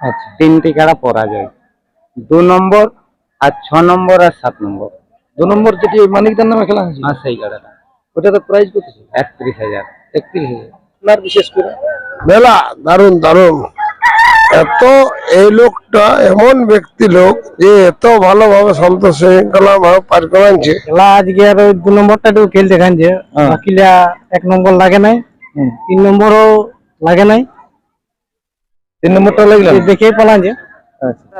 আচ্ছা। তিনটি কাড়া পরাজয়। দু নম্বর আর ছ নম্বর আর সাত নম্বর। দু নম্বর যেটি মানিকদার নামে খেলা হয়েছিল? আর সেই কাড়াটা। ওটাতে প্রাইস কত ছিল? একত্রিশ হাজার। একত্রিশ হাজার। আপনার বিশেষ করে? মেলা দারুণ দারুণ। এত এই লোকটা এমন ব্যক্তি লোক যে এত ভালোভাবে শান্ত শৃঙ্খলা ভাবে পার করাচ্ছে খেলা আজকে আর ওই দু নম্বরটা একটু খেলতে খানছে হ্যাঁ। বাকিলা এক নম্বর লাগে নাই। তিন নম্বরও লাগে নাই। তিন নম্বরটা লাগল দেখেই পালান আচ্ছা।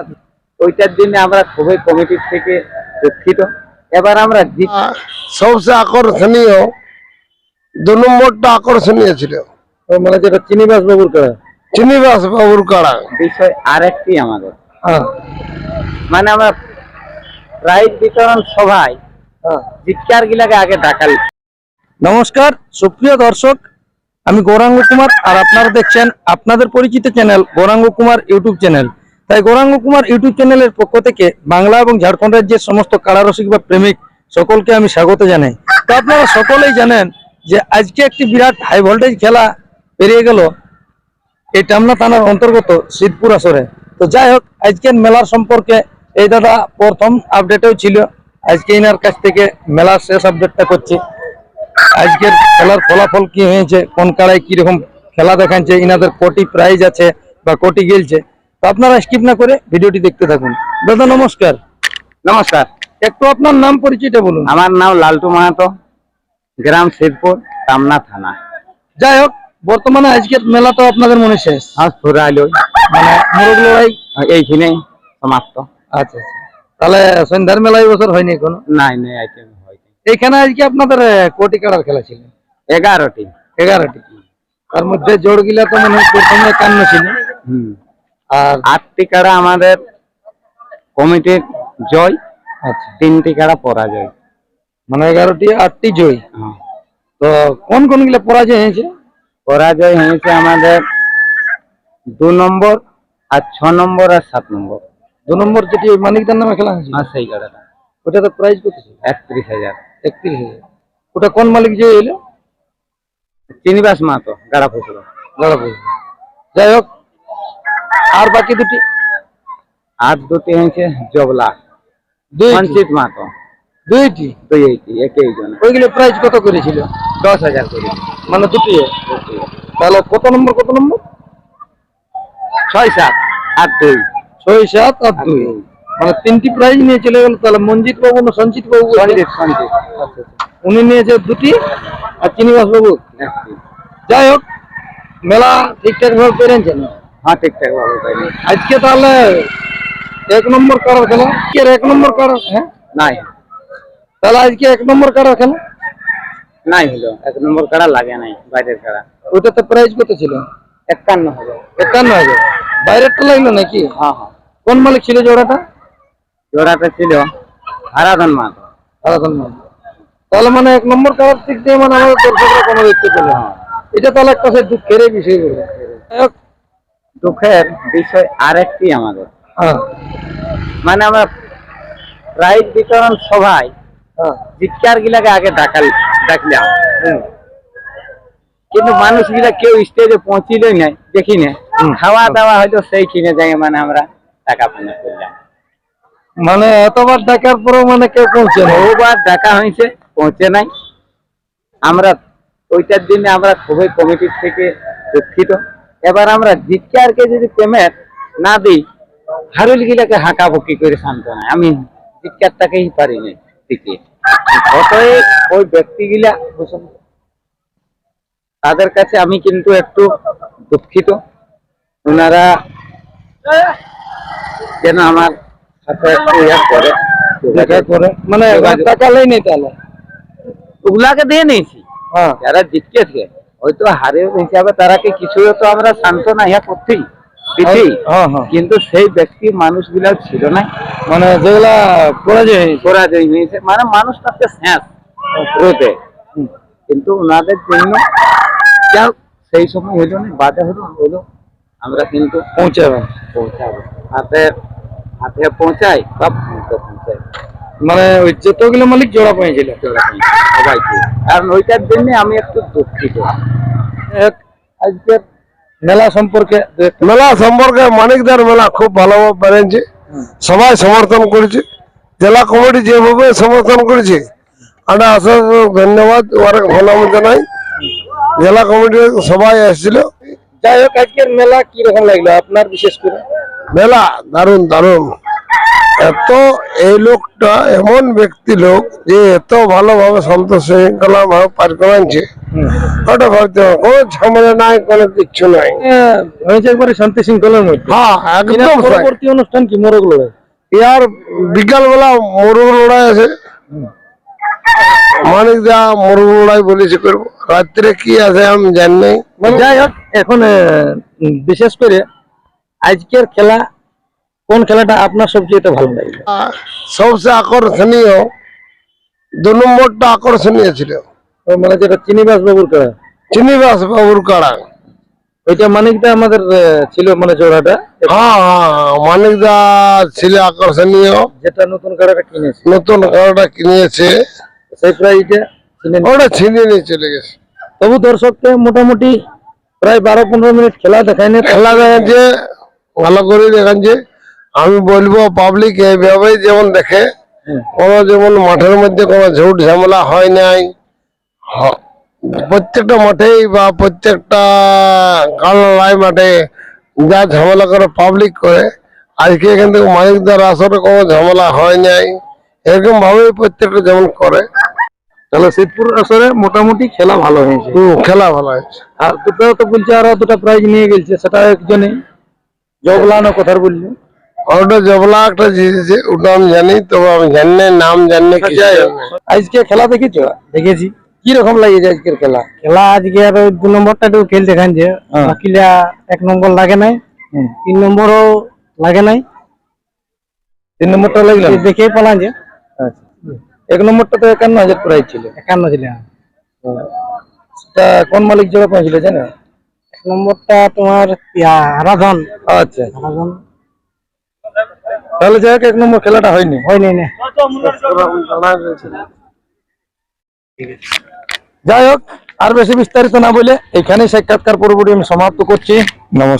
ওইটার জন্য আমরা খুবই কমিটির থেকে দুঃখিত। এবার আমরা সবচেয়ে আকর্ষণীয় দু নম্বরটা আকর্ষণীয় ছিল। মানে যেটা চিনিবাস বাবুর কাড়া। চিনিবাস বাবুর কাড়া। বিষয় আরেকটি আমাদের। মানে আমরা প্রাইজ বিতরণ সভায় জিতকার গিলাকে আগে ডাকাল নমস্কার সুপ্রিয় দর্শক আমি গৌরাঙ্গ কুমার আর আপনারা দেখছেন আপনাদের পরিচিত channel Gouranga Kumar YouTube channel. তাই গৌরাঙ্গ কুমার ইউটিউব চ্যানেলের পক্ষ থেকে বাংলা এবং ঝাড়খণ্ড রাজ্যের সমস্ত কারারসিক বা প্রেমিক সকলকে আমি স্বাগত জানাই। তো আপনারা সকলেই জানেন যে আজকে একটি বিরাট হাই ভোল্টেজ খেলা পেরিয়ে গেল এই টামনা থানার অন্তর্গত সিদ্ধপুর আসরে। তো যাই হোক, আজকের মেলার সম্পর্কে এই দাদা প্রথম আপডেটেও ছিল। আজকে ইনার কাছ থেকে মেলার শেষ আপডেটটা করছি। আজকের খেলার ফলাফল কি হয়েছে? কোন কাড়ায় কীরকম খেলা দেখাচ্ছে? ইনাদের কোটি প্রাইজ আছে বা কোটি গেলছে। তো আপনারা স্কিপ না করে ভিডিওটি দেখতে থাকুন। দাদা নমস্কার। নমস্কার। একটু আপনার নাম পরিচয়টা বলুন। আমার নাম লালটু মাহাতো গ্রাম শিবপুর টামনা থানা। যাই হোক বর্তমানে আজকের মেলা তো আপনাদের মনে শেষ। ধরে আলো মানে মোরগ লড়াই? এইখানেই সমাপ্ত। আচ্ছা আচ্ছা। তাহলে সন্ধ্যার মেলা এই বছর হয়নি কোনো নাই নাই আইটেম। এইখানে আজকে আপনাদের কোটি কাড়ার খেলা ছিল। এগারোটি। এগারোটি। তার মধ্যে জোড় গিলা তো মানে প্রথমে একান্ন ছিল। হুম। আর আটটি কাড়া আমাদের কমিটির জয় আচ্ছা। তিনটি কাড়া পরাজয়। মানে এগারোটি আটটি জয়। হ্যাঁ। তো কোন কোনগুলা পরাজয় হয়েছে? পরাজয় হয়েছে আমাদের দু নম্বর আর ছ নম্বর আর সাত নম্বর। দু নম্বর যেটি মানিকদার নামে খেলা হয়েছিল। আর সেই কাড়াটা। ওটাতে প্রাইস কত ছিল? একত্রিশ হাজার। একত্রিশ হাজার। ওটা কোন মালিক যে এলো? চিনিবাস মাতো গাড়া ফুসলো দাঁড়াবো যাই হোক আর বাকি দুটি? আর দুটি হয়েছে জবলা দুইটি সঞ্চিত মাতো দুইটি? দুই এইটি একই জন ওইগুলো প্রাইস কত করেছিল? দশ হাজার করে। মানে দুটি তাহলে কত নম্বর কত নম্বর? ছয় সাত আর দুই। ছয় সাত আর দুই। মানে তিনটি প্রাইজ নিয়ে চলে গেল তাহলে মঞ্জিত বাবু না সঞ্চিত বাবু। উনি নিয়েছে দুটি আর চিনিবাস বাবু? যাই হোক মেলা ঠিকঠাক ভাবে পেরেছেন? হ্যাঁ ঠিকঠাক ভাবে আজকে তাহলে এক নম্বর কারার খেলা কি এক নম্বর কারার হ্যাঁ? নাই। তাহলে আজকে এক নম্বর কারার খেলা নাই হলো। এক নম্বর কাড়া লাগে নাই বাইরের কাড়া ওটাতে প্রাইজ কত ছিল? একান্ন হাজার। একান্ন হাজার। বাইরেরটা লাগল নাকি? হ্যাঁ হ্যাঁ। কোন মালিক ছিল জোড়াটা? জোড়াটা ছিল হারাধন মাতো আরাধন মালিক তাহলে মানে এক নম্বর কারার দিক দিয়ে মানে আমাদের দর্শকরা কোনো দেখতে পেল এটা তাহলে একটা সে দুঃখেরই বিষয় দুঃখের বিষয় আরেকটি আমাদের। হ্যাঁ। মানে আমরা প্রাইজ বিতরণ সভায় হ্যাঁ। জিতকার গিলাকে আগে ডাকাল ডাকলাম হুম, কিন্তু মানুষ গিলা কেউ স্টেজে পৌঁছিলই নাই দেখি না খাওয়া দাওয়া হয়তো সেই কিনে যাই মানে আমরা টাকা পানি করলাম। মানে এতবার ডাকার পরেও মানে কেউ পৌঁছে বহুবার ডাকা হয়েছে, পৌঁছে নাই। আমরা ওইটার দিনে আমরা খুবই কমিটির থেকে দুঃখিত। এবার আমরা জিতকারকে যদি পেমেন্ট না দিই, হারুল গিলাকে হাঁকা বকি করে শান্ত নাই। আমি জিতকারটাকেই পারি না দিতে অতএব ওই ব্যক্তিগুলা তাদের কাছে আমি কিন্তু একটু দুঃখিত। ওনারা যেন আমার করে দেখা করে মানে টাকা লেই নেই তাহলে? ওগুলাকে দিয়ে নিয়েছি। হ্যাঁ। যারা জিতকেছে হয়তো হারের হিসাবে তারাকে কিছু তো আমরা সান্ত্বনা ইয়া করতেই দিচ্ছি হ্যাঁ হ্যাঁ কিন্তু সেই ব্যক্তি মানুষগুলা ছিল না। মানে যেগুলা পরাজয় পরাজয় হয়েছে। মানে মানুষ তাকে শেষ রোদে। হুম। কিন্তু ওনাদের জন্য যা সেই সময় হলো না বাধা হলো হলো আমরা কিন্তু পৌঁছাবে। পৌঁছাবো। হাতে হাতে সব মুখে মানে ওই যতগুলো মালিক জোড়া পেয়েছিল সবাইকে কারণ ওইটার জন্য আমি একটু দুঃখিত। এক আজকের মেলা সম্পর্কে মেলা সম্পর্কে মানিকদার মেলা খুব ভালোভাবে বেড়েছে সবাই সমর্থন করেছে। জেলা কমিটি যেভাবে সমর্থন করেছে আমরা অসংখ্য ধন্যবাদ ওরা ভালো জানাই জেলা কমিটি সবাই এসেছিল। যাই হোক আজকের মেলা কি রকম লাগল আপনার বিশেষ করে? মেলা দারুণ দারুণ। এত এই লোকটা এমন ব্যক্তি লোক যে এত ভালোভাবে শৃঙ্খলা ভাবে পার করাচ্ছে ওটা ভাবতে হবে, কোনো ঝামেলা নাই কোনো কিচ্ছু নাই। আহ, হয়েছে একবারে শান্তি শৃঙ্খলার মধ্যে। হ্যাঁ একদম পরবর্তী অনুষ্ঠান কি মোরগ লড়াই? ইয়ার বিকাল বেলা মরুর লড়াই আছে। মানিক দা মরুর লড়াই বলেছে করব। রাত্রে কি আছে আমি জানি নাই। যাই হোক এখন বিশেষ করে আজকের খেলা কোন খেলাটা আপনার সবচেয়ে ভালো লাগে সবচেয়ে আকর্ষণীয় দু নম্বরটা আকর্ষণীয় ছিল। মানে যেটা চিনিবাস বাবুর খেলা? চিনিবাস বাবুর কাড়া ওইটা মানিকটা আমাদের ছিল মানে জোড়াটা? হ্যাঁ হ্যাঁ মানিক ছিল আকর্ষণীয়। যেটা নতুন কাড়াটা কিনেছে। নতুন কাড়াটা কিনেছে। সেই প্রাইজটা ওটা ছিনিয়ে নিয়ে চলে গেছে। তবু দর্শককে মোটামুটি প্রায় বারো পনেরো মিনিট খেলা দেখায় না। খেলা দেখাচ্ছে ভালো করে দেখাচ্ছে আমি বলব পাবলিক এইভাবে যেমন দেখে কোনো যেমন মাঠের মধ্যে কোনো ঝুট ঝামেলা হয় নাই। প্রত্যেকটা মাঠেই বা প্রত্যেকটা কালাই মাঠে যা ঝামেলা করে পাবলিক করে আজকে এখান থেকে মালিকদার আসরে কোনো ঝামেলা হয় নাই। এরকম ভাবে প্রত্যেকটা যেমন করে। তাহলে শিবপুর আসরে মোটামুটি খেলা ভালো হয়েছে। খেলা ভালো হয়েছে। আর দুটো তো বলছে আরও দুটা প্রাইজ নিয়ে গেছে সেটা একজনে জগলানো কথা বলছে ওটা জবলা একটা জিতেছে ওটা আমি জানি তবে আমি জানি না নাম জানি না কিছু আজকে খেলা দেখেছ? দেখেছি। কি রকম লাগেছে আজকের খেলা? খেলা আজকে আর দু নম্বরটা একটু খেল দেখাচ্ছে হ্যাঁ। বাকিলা এক নম্বর লাগে নাই তিন নম্বরও লাগে নাই। তিন নম্বরটা লাগল? দেখেই পালান যে। আচ্ছা। এক নম্বরটা তো একান্ন হাজার প্রাইজ ছিল। একান্ন ছিল সেটা কোন মালিক জোড়া পেয়েছিল জানো? নম্বরটা তোমার ইয়া, আচ্ছা রাধন তাহলে যাই হোক এক নম্বর খেলাটা হয়নি। হয়নি না যাই হোক আর বেশি বিস্তারিত না বলে এখানে সাক্ষাৎকার পরবর্তী আমি সমাপ্ত করছি। নমস্কার।